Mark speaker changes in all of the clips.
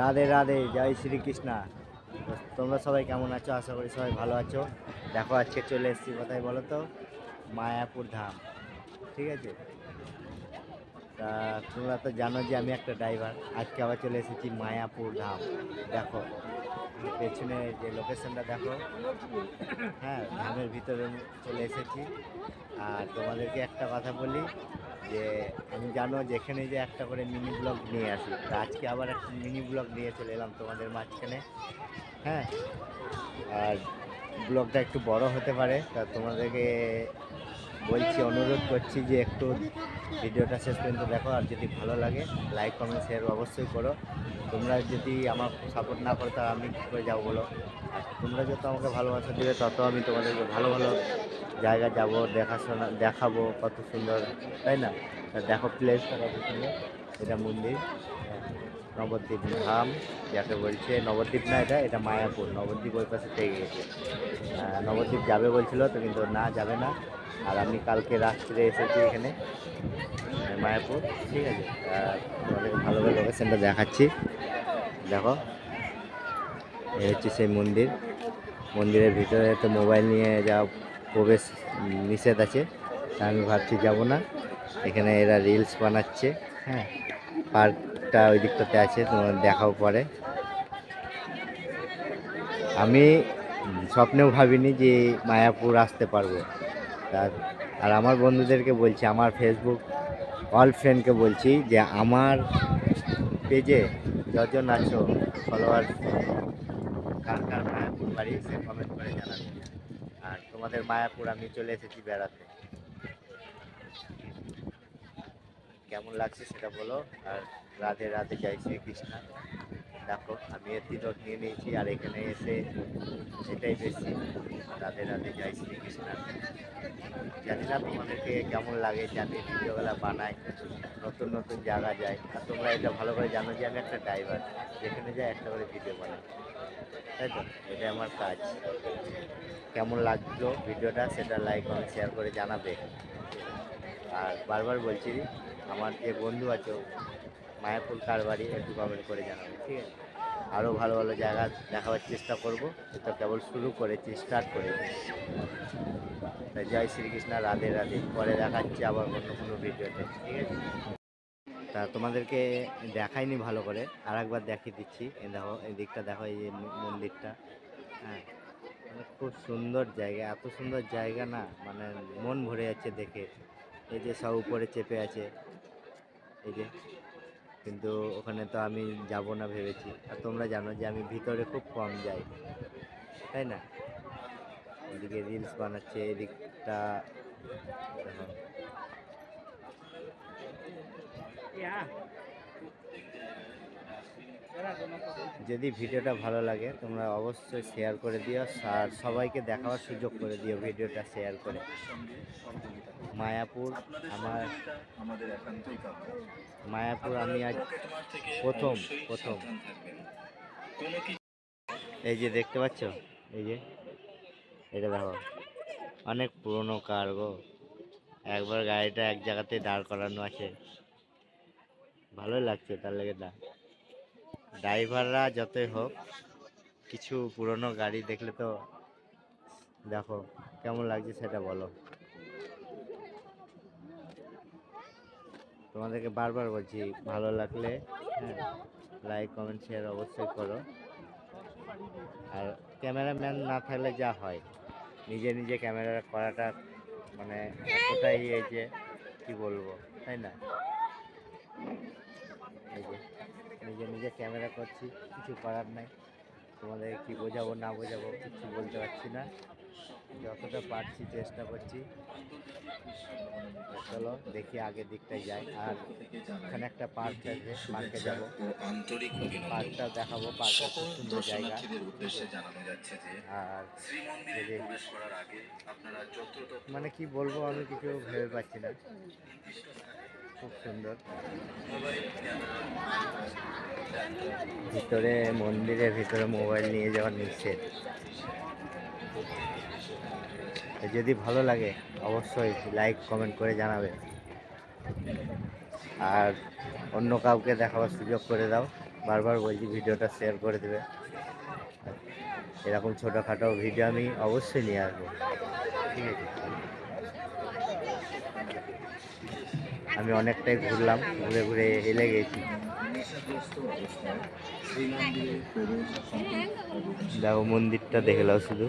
Speaker 1: রাধে রাধে, জয় শ্রীকৃষ্ণা। তোমরা সবাই কেমন আছো? আশা করি সবাই ভালো আছো। দেখো, আজকে চলে এসেছি কোথায় বলো তো? মায়াপুর ধাম। ঠিক আছে? তা তোমরা তো জানো যে আমি একটা ড্রাইভার। আজকে আবার চলে এসেছি মায়াপুর ধাম। দেখো, পেছনে যে লোকেশনটা দেখো। হ্যাঁ ধামের ভিতরে চলে এসেছি। আর তোমাদেরকে একটা কথা বলি। যে আমি জানো যেখানে যে একটা করে মিনি ব্লগ নিয়ে আসি। তা আজকে আবার একটা মিনি ব্লগ নিয়ে চলে এলাম তোমাদের মাঝখানে। হ্যাঁ? আর ব্লগটা একটু বড় হতে পারে। তা তোমাদেরকে বলছি, অনুরোধ করছি যে একটু ভিডিওটা শেষ পর্যন্ত দেখো। আর যদি ভালো লাগে লাইক কমেন্ট শেয়ার অবশ্যই করো। তোমরা যদি আমার সাপোর্ট না করো, তাহলে আমি কী করে যাব বলো? তোমরা যত আমাকে ভালোবাসা দেবে, তত আমি তোমাদেরকে ভালো ভালো জায়গা যাব, দেখাশোনা, দেখাবো কত সুন্দর, তাই না? দেখো প্লেসটা কত সুন্দর। এটা মন্দির। নবদ্বীপ ধাম, যাকে বলছে, নবদ্বীপ না এটা এটা মায়াপুর। নবদ্বীপ ওই পাশে থেকে গেছে। নবদ্বীপ যাবে বলছিল, তো কিন্তু না, যাবে না। আর আমি কালকে রাত্রে এসেছি এখানে মায়াপুর, ঠিক আছে? আর তোমাদেরকে ভালো ভালো লোকেশনটা দেখাচ্ছি। দেখো এই হচ্ছে সেই মন্দির। মন্দিরের ভিতরে তো মোবাইল নিয়ে যা প্রবেশ নিষেধ আছে। আমি ভাবছি যাব না। এখানে এরা রিলস বানাচ্ছে হ্যাঁ। পার্কটা ওই দিকটাতে আছে তোমার দেখাও পরে। আমি স্বপ্নেও ভাবিনি যে মায়াপুর আসতে পারব। তার আর আমার বন্ধুদেরকে বলছি, আমার ফেসবুক অল ফ্রেন্ডকে বলছি যে, আমার পেজে যজন আছো ফলোয়ার কার কার মায়াপুর বাড়ি সে কমেন্ট করে জানাবে। তোমাদের মায়াপুর, আমি চলে এসেছি বেড়াতে। কেমন লাগছে সেটা বলো, আর রাধে রাধে, জয় শ্রীকৃষ্ণ। দেখো, আমি এর তিলক নিয়ে নিয়েছি, আর এখানে এসে সেটাই বেশি। রাধে রাধে, জয় শ্রীকৃষ্ণ। জানি না তোমাদেরকে কেমন লাগে যে আমি ভিডিওগুলো বানাই নতুন নতুন জায়গা যাই আর তোমরা এটা ভালো করে জানো যে আমি একটা ড্রাইভার, যেখানে যাই একটা করে ভিডিও বানাই। তাই তো? এটাই আমার কাজ। কেমন লাগল ভিডিওটা সেটা লাইক কমেন্ট শেয়ার করে জানাবে। আর বারবার বলছি, আমার যে বন্ধু আছে, মায়াপুর কারবারি, একটু কমেন্ট করে জানাবে, ঠিক আছে? আরও ভালো ভালো জায়গা দেখাবার চেষ্টা করব, এটা কেবল শুরু করেছি স্টার্ট করেছি। জয় শ্রীকৃষ্ণ, রাধে রাধে। পরে দেখাচ্ছি আবার অন্য কোনো ভিডিওতে, ঠিক আছে? তা তোমাদেরকে দেখাইনি ভালো করে আর একবার দেখিয়ে দিচ্ছি। দেখো, এই দিকটা দেখো, এই মন্দিরটা হ্যাঁ। খুব সুন্দর জায়গা, এত সুন্দর জায়গা না মানে মন ভরে যাচ্ছে দেখে। এই যে সব উপরে চেপে আছে। এই যে, কিন্তু ওখানে তো আমি যাব না ভেবেছি। আর তোমরা জানো যে আমি ভিতরে খুব কম যাই, তাই না? এদিকে রিলস বানাচ্ছে, এদিকটা দেখো যদি ভিডিওটা ভালো লাগে, তোমরা অবশ্যই শেয়ার করে দিও, আর সবাইকে দেখাবার সুযোগ করে দিও ভিডিওটা শেয়ার করে। মায়াপুর আমার মায়াপুর আমি আজ প্রথম প্রথম। এই যে দেখতে পাচ্ছ? এই যে, এটা দেখো। অনেক পুরনো কার গো। একবার গাড়িটা এক জায়গাতে দাঁড় করানো আছে। ভালোই লাগছে তার লেগে না ড্রাইভাররা যতই হোক, কিছু পুরনো গাড়ি দেখলে তো দেখো কেমন লাগছে সেটা বলো। তোমাদেরকে বারবার বলছি, ভালো লাগলে লাইক কমেন্ট শেয়ার অবশ্যই করো। আর ক্যামেরাম্যান না থাকলে যা হয়, নিজে নিজে ক্যামেরা করাটা মানে এতটাই এই যে, কি বলব, তাই না এই যে নিজে নিজে ক্যামেরা করছি কিছু করার নাই। তোমাদের কি বোঝাবো না বোঝাবো কিছু বলতে পারছি না। যতটা পারছি চেষ্টা করছি। চলো দেখি আগের দিকটায় যাই। আর এখানে একটা পার্ক আছে পার্কে যাব। পার্কটা দেখাবো পার্কটা খুব সুন্দর জায়গা। আর মানে কি বলব আমি কিছু ভেবে পাচ্ছি না। খুব সুন্দর। ভিতরে মন্দিরের ভিতরে মোবাইল নিয়ে যাওয়ার নিষেধ। যদি ভালো লাগে, অবশ্যই লাইক কমেন্ট করে জানাবে। আর অন্য কাউকে দেখাবার সুযোগ করে দাও। বারবার বলছি, ভিডিওটা শেয়ার করে দেবে। এরকম ছোটোখাটো ভিডিও আমি অবশ্যই নিয়ে আসব। ঠিক আছে? আমি অনেকটাই ঘুরলাম ঘুরে ঘুরে এলে গেছি। দেখো মন্দিরটা দেখে নাও শুধু।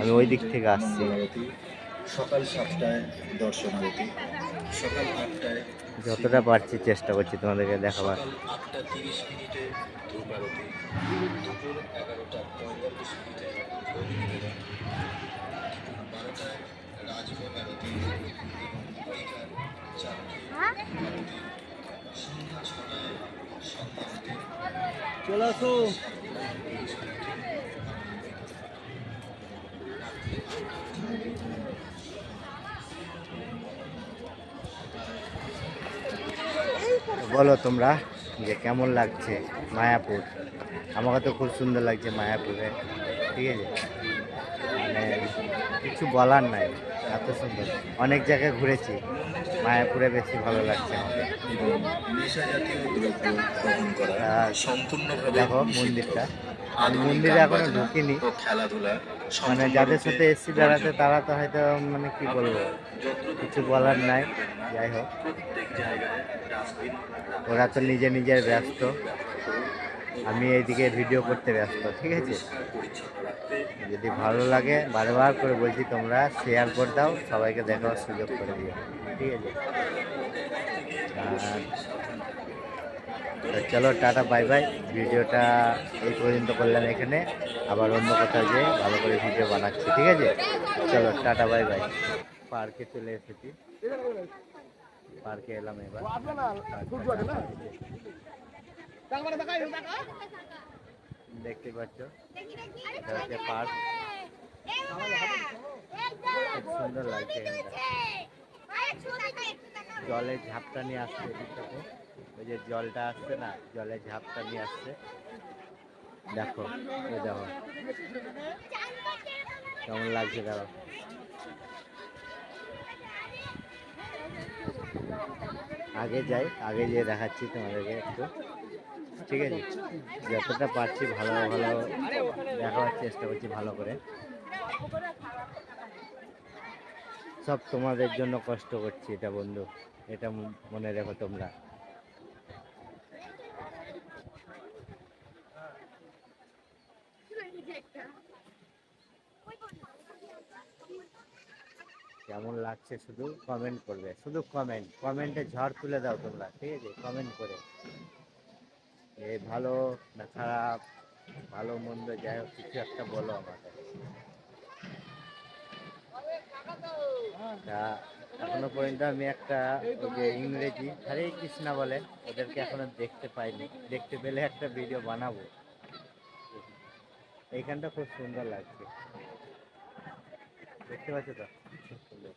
Speaker 1: আমি ওই দিক থেকে আসছি।
Speaker 2: সকাল সাতটায় দর্শন সকাল আটটায়
Speaker 1: যতটা পারছি চেষ্টা করছি তোমাদেরকে দেখাবার।
Speaker 2: আটটা তিরিশ মিনিটে দুপুর এগারোটা পঁয়তাল্লিশ মিনিটে
Speaker 1: বলো তোমরা যে কেমন লাগছে মায়াপুর? আমাকে তো খুব সুন্দর লাগছে মায়াপুরে, ঠিক আছে? মানে কিছু বলার নাই, এত সুন্দর। অনেক জায়গায় ঘুরেছি। মায়াপুরে বেশি ভালো লাগছে দেখো মন্দিরটা। মন্দিরে
Speaker 2: এখনও
Speaker 1: ঢুকিনি।
Speaker 2: খেলাধুলা
Speaker 1: মানে যাদের সাথে এসছি বেড়াতে তারা তো হয়তো মানে কি বলব? কিছু বলার নাই। যাই হোক। ওরা তো নিজে নিজের ব্যস্ত। আমি এইদিকে ভিডিও করতে ব্যস্ত, ঠিক আছে? যদি ভালো লাগে, বারবার করে বলছি তোমরা শেয়ার করে দাও, সবাইকে দেখার সুযোগ করে দিও, ঠিক আছে? চলো, টাটা বাই বাই ভিডিওটা এই পর্যন্ত করলাম এখানে। আবার অন্য কোথাও যেয়ে ভালো করে ভিডিও বানাচ্ছি, ঠিক আছে? চলো, টাটা বাই বাই পার্কে চলে এসেছি। পার্কে এলাম এবার। দেখতে পাচ্ছ পার্ক খুব সুন্দর লাগছে জলের ঝাপটা নিয়ে আসছে এদিক থেকে ওই যে জলটা আসছে না জলের ঝাপটা নিয়ে আসছে দেখো দেখো কেমন লাগছে দেখো আগে যাই, আগে যেয়ে দেখাচ্ছি তোমাদেরকে একটু। ঠিক আছে? যতটা পারছি ভালো ভালো দেখাবার চেষ্টা করছি ভালো করে। সব তোমাদের জন্য কষ্ট করছি এটা বন্ধু, এটা মনে রেখো তোমরা। কেমন লাগছে শুধু কমেন্ট করবে, শুধু কমেন্ট কমেন্টে ঝড় তুলে দাও তোমরা, ঠিক আছে? কমেন্ট করে। এ ভালো না খারাপ? ভালো মন্দ, যাই হোক, কিছু একটা বলো আমাকে। তা, এখনও পর্যন্ত আমি একটা যে ইংরেজি, হরে কৃষ্ণা বলে, ওদেরকে এখনও দেখতে পাইনি। দেখতে পেলে একটা ভিডিও বানাবো। এইখানটা খুব সুন্দর লাগছে। দেখতে পাচ্ছ তো খুব সুন্দর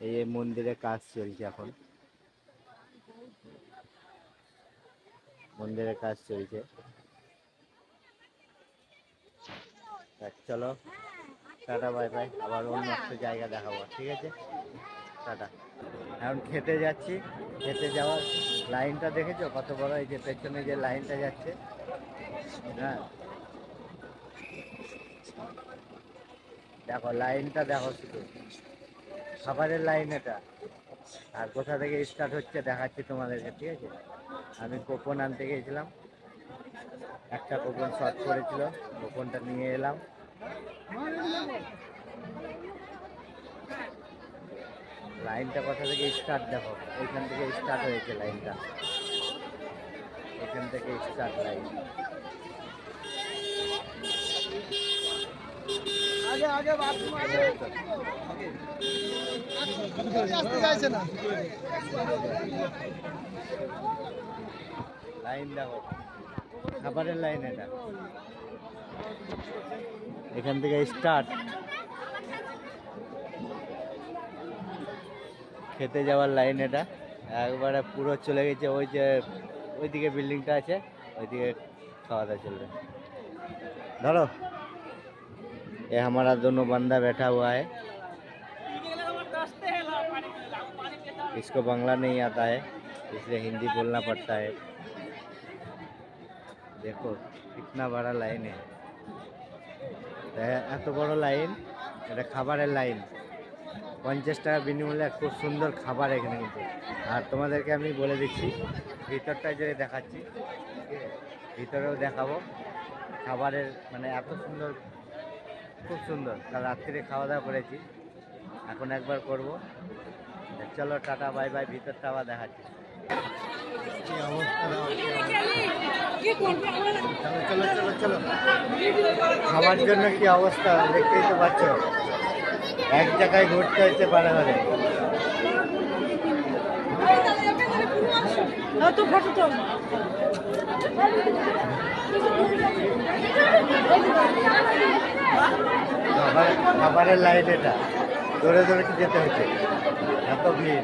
Speaker 1: এই মন্দিরে কাজ চলছে এখন। মন্দিরের কাজ চলছে। চলো। Tata, bye bye. আবার অন্য একটা জায়গা দেখাবো। ঠিক আছে? টাটা। এখন খেতে যাচ্ছি, খেতে যাওয়ার লাইনটা দেখেছ? কত বড় এই যে পেছনে যে লাইনটা যাচ্ছে? হ্যাঁ। দেখো, লাইনটা দেখো শুধু। খাবারের লাইন এটা। আর কোথা থেকে স্টার্ট হচ্ছে দেখাচ্ছি তোমাদেরকে, ঠিক আছে? আমি কোপন আনতে গিয়েছিলাম। একটা কোপন শর্ট করেছিল। কোপনটা নিয়ে এলাম। লাইনটা কোথা থেকে স্টার্ট দেখো। এইখান থেকে স্টার্ট হয়েছে লাইনটা। এখান থেকে স্টার্ট লাইন লাইন দেখো। খাবারের লাইন এটা। এখান থেকে স্টার্ট খেতে যাওয়ার লাইন এটা একবারে পুরো চলে গেছে ওই যে ওইদিকে বিল্ডিংটা আছে ওইদিকে खावा दावा चल रहा है धरो ये हमारा दोनों बंदा बैठा हुआ है इसको बांग्ला नहीं आता है इसलिए हिंदी बोलना पड़ता है দেখো কিতনা বড় লাইন এত বড় লাইন এটা খাবারের লাইন পঞ্চাশ টাকা বিনিমূল্যে খুব সুন্দর খাবার এখানে কিন্তু। আর তোমাদেরকে আমি বলে দিচ্ছি ভিতরটা যদি দেখাচ্ছি ভিতরেও দেখাবো। খাবারের মানে এত সুন্দর খুব সুন্দর। কাল রাত্রিরে খাওয়া দাওয়া করেছি। এখন একবার করব। চলো টাটা বাই বাই। ভিতরটা আবার দেখাচ্ছি। কি অবস্থা? দাও, কি অবস্থা। চলো চলো চলো চলো। খাবার জন্য কি অবস্থা? দেখতেই তো পাচ্ছ। এক জায়গায় ঘুরতে হচ্ছে পারে পারে
Speaker 3: তো ফটো তো।
Speaker 1: খাবার খাবারের লাইন এটা। দৌড়ে দৌড়ে কি যেতে হচ্ছে এত ভিড়।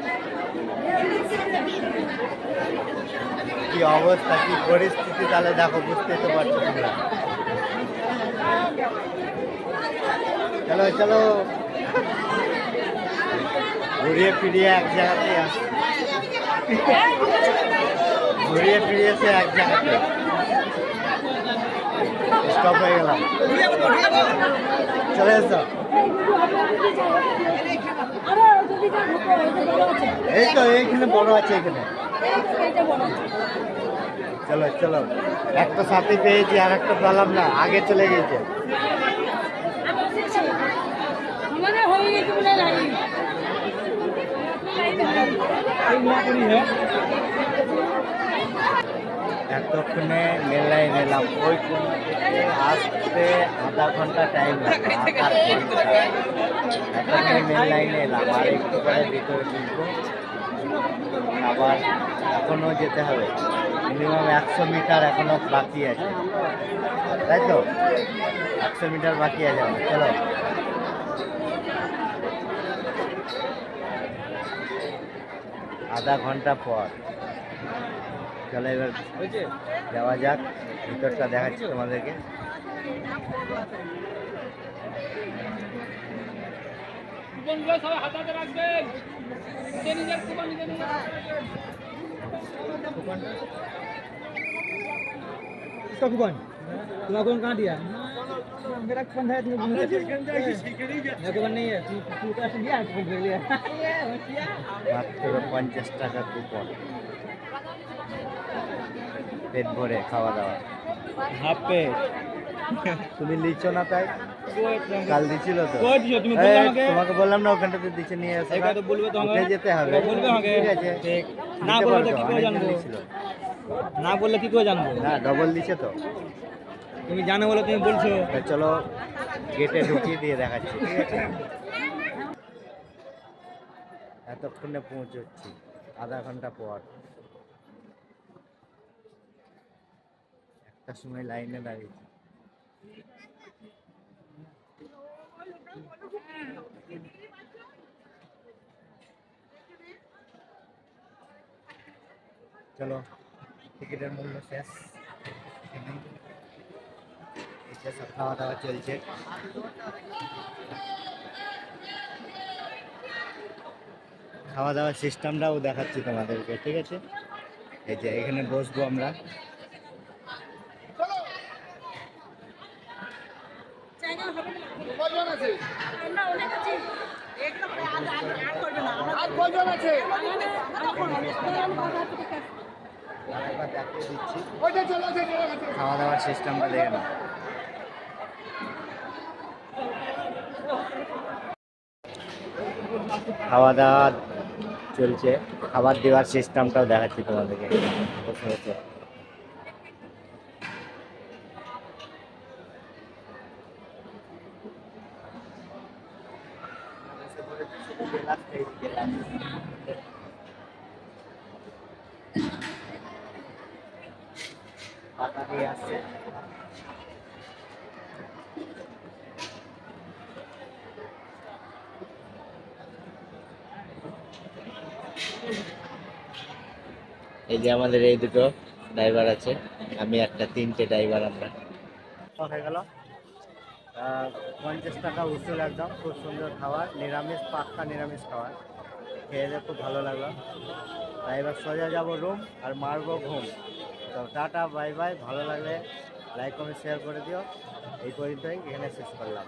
Speaker 1: কি অবস্থা কি পরিস্থিতি তাহলে দেখো বুঝতে তো পারছ তোমরা। চলো চলো। ঘুরিয়ে ফিরিয়ে এক জায়গাতেই আসছি ঘুরিয়ে ফিরিয়ে সে এক জায়গাতে স্টপ হয়ে গেলাম। চলে এসো। এই তো, এইখানে বড় আছে এখানে চলো চলো। একটা সাথে পেয়েছি আর একটা পেলাম না, আগে চলে গেছে
Speaker 3: আমাদের হয়ে গেছে বলে লাইন
Speaker 1: এতক্ষণে মেলায় নিলাম ওই আসতে আধা ঘণ্টা টাইম এতক্ষণে মেল লাইনে এলাম আর একটু করে ভিতরে ঢুকবো। আবার এখনও যেতে হবে। মিনিমাম একশো মিটার এখনও বাকি আছে। তাই তো? একশো মিটার বাকি আছে। চলো। আধা ঘণ্টা পর। চলো এবার যাওয়া যাক ভিতরটা দেখাচ্ছি তোমাদেরকে।
Speaker 4: কুপন তোমার কোন কাঁদিয়া मेरा कूपन है तुम्हें मेरा कूपन नहीं है तू तू तो ऐसे दिया कूपन ले लिया
Speaker 1: মাত্র পঞ্চাশ টাকা কুপন পেট ভরে খাওয়া দাওয়া
Speaker 4: हाफ पे
Speaker 1: তুমি লিচো না তাই কাল দিছিল তো
Speaker 4: কই দিছো? তুমি
Speaker 1: এই,
Speaker 4: বললে আমাকে?
Speaker 1: তোমাকে বললাম না ওখানটাতে দিচ্ছে নিয়ে এসো
Speaker 4: এবার তো বলবে তো আমাকে।
Speaker 1: উঠে যেতে হবে
Speaker 4: তো বলবে আমাকে।
Speaker 1: ঠিক আছে
Speaker 4: ঠিক। না
Speaker 1: দিতে
Speaker 4: বললে তো
Speaker 1: পারবো,
Speaker 4: কি করে
Speaker 1: অনেকজন
Speaker 4: জানবো?
Speaker 1: দিছিল।
Speaker 4: না বললে কি করে জানবো
Speaker 1: না ডবল দিছে তো
Speaker 4: তুমি জানো বলে, তুমি বলছো।
Speaker 1: চলো গেটে ঢুকিয়ে দিয়ে দেখাচ্ছি এতক্ষণে পৌঁছচ্ছি, আধা ঘণ্টা পর। একটা সময় লাইনে দাঁড়িয়েছি চলো, টিকিটের মূল্য শেষ। এটা সব খাওয়া দাওয়া চলছে। খাওয়া দাওয়ার সিস্টেমটাও দেখাচ্ছি তোমাদেরকে ঠিক আছে? এই যে এখানে বসবো আমরা।
Speaker 3: জায়গা হবে না আমরা অনেক আছি।
Speaker 1: আরেকবার দেখিয়ে দিচ্ছি। খাওয়া দাওয়ার সিস্টেমটা দেখে নাও। খাওয়া দাওয়া চলছে। খাবার দেওয়ার সিস্টেমটাও দেখাচ্ছি তোমাদেরকে। এই যে আমাদের এই দুটো ড্রাইভার আছে, আমি একটা, তিনটে ড্রাইভার আমরা। হয়ে গেল। পঞ্চাশ টাকা উসুল একদম, খুব সুন্দর খাবার, নিরামিষ, পাক্কা নিরামিষ খাবার। খেয়ে খুব ভালো লাগল। এবার সোজা যাব রুম আর মারবো ঘুম। তো টাটা বাই বাই ভালো লাগলে লাইক কমেন্ট শেয়ার করে দিও। এই পর্যন্তই, এখানে শেষ করলাম।